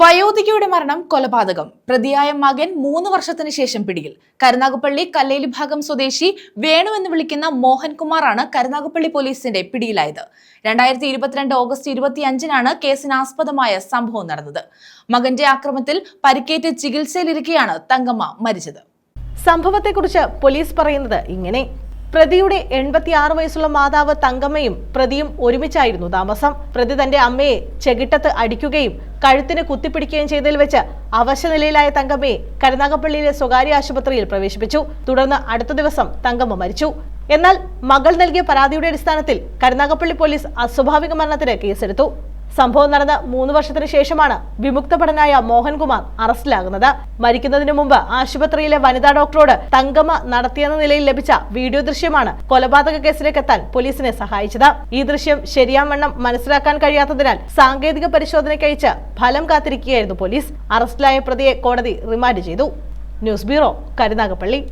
വയോധികയുടെ മരണം കൊലപാതകം. പ്രതിയായ മകൻ മൂന്ന് വർഷത്തിന് ശേഷം പിടിയിൽ. കരുനാഗപ്പള്ളി കല്ലേലി ഭാഗം സ്വദേശി വേണു എന്ന് വിളിക്കുന്ന മോഹൻകുമാറാണ് കരുനാഗപ്പള്ളി പോലീസിന്റെ പിടിയിലായത്. രണ്ടായിരത്തി ഇരുപത്തിരണ്ട് ഓഗസ്റ്റ് ഇരുപത്തിയഞ്ചിനാണ് കേസിനാസ്പദമായ സംഭവം നടന്നത്. മകന്റെ ആക്രമത്തിൽ പരിക്കേറ്റ് ചികിത്സയിലിരിക്കെയാണ് തങ്കമ്മ മരിച്ചത്. സംഭവത്തെക്കുറിച്ച് പോലീസ് പറയുന്നത് ഇങ്ങനെ. പ്രതിയുടെ എൺപത്തിയാറ് വയസ്സുള്ള മാതാവ് തങ്കമ്മയും പ്രതിയും ഒരുമിച്ചായിരുന്നു താമസം. പ്രതി തന്റെ അമ്മയെ ചെകിട്ടത്ത് അടിക്കുകയും കഴുത്തിന് കുത്തിപ്പിടിക്കുകയും ചെയ്തതിൽ വെച്ച് അവശനിലയിലായ തങ്കമ്മയെ കരുനാഗപ്പള്ളിയിലെ സ്വകാര്യ ആശുപത്രിയിൽ പ്രവേശിപ്പിച്ചു. തുടർന്ന് അടുത്ത ദിവസം തങ്കമ്മ മരിച്ചു. എന്നാൽ മകൾ നൽകിയ പരാതിയുടെ അടിസ്ഥാനത്തിൽ കരുനാഗപ്പള്ളി പോലീസ് അസ്വാഭാവിക മരണത്തിന് കേസെടുത്തു. സംഭവം നടന്ന മൂന്ന് വർഷത്തിന് ശേഷമാണ് വിമുക്തഭടനായ മോഹൻകുമാർ അറസ്റ്റിലാകുന്നത്. മരിക്കുന്നതിന് മുമ്പ് ആശുപത്രിയിലെ വനിതാ ഡോക്ടറോട് തങ്കമ്മ നടത്തിയെന്ന നിലയിൽ ലഭിച്ച വീഡിയോ ദൃശ്യമാണ് കൊലപാതക കേസിലേക്ക് എത്താൻ പോലീസിനെ സഹായിച്ചത്. ഈ ദൃശ്യം ശരിയാവണ്ണം മനസ്സിലാക്കാൻ കഴിയാത്തതിനാൽ സാങ്കേതിക പരിശോധനയ്ക്കയച്ച് ഫലം കാത്തിരിക്കുകയായിരുന്നു പോലീസ്. അറസ്റ്റിലായ പ്രതിയെ കോടതി റിമാൻഡ് ചെയ്തു. News bureau Karunagappally.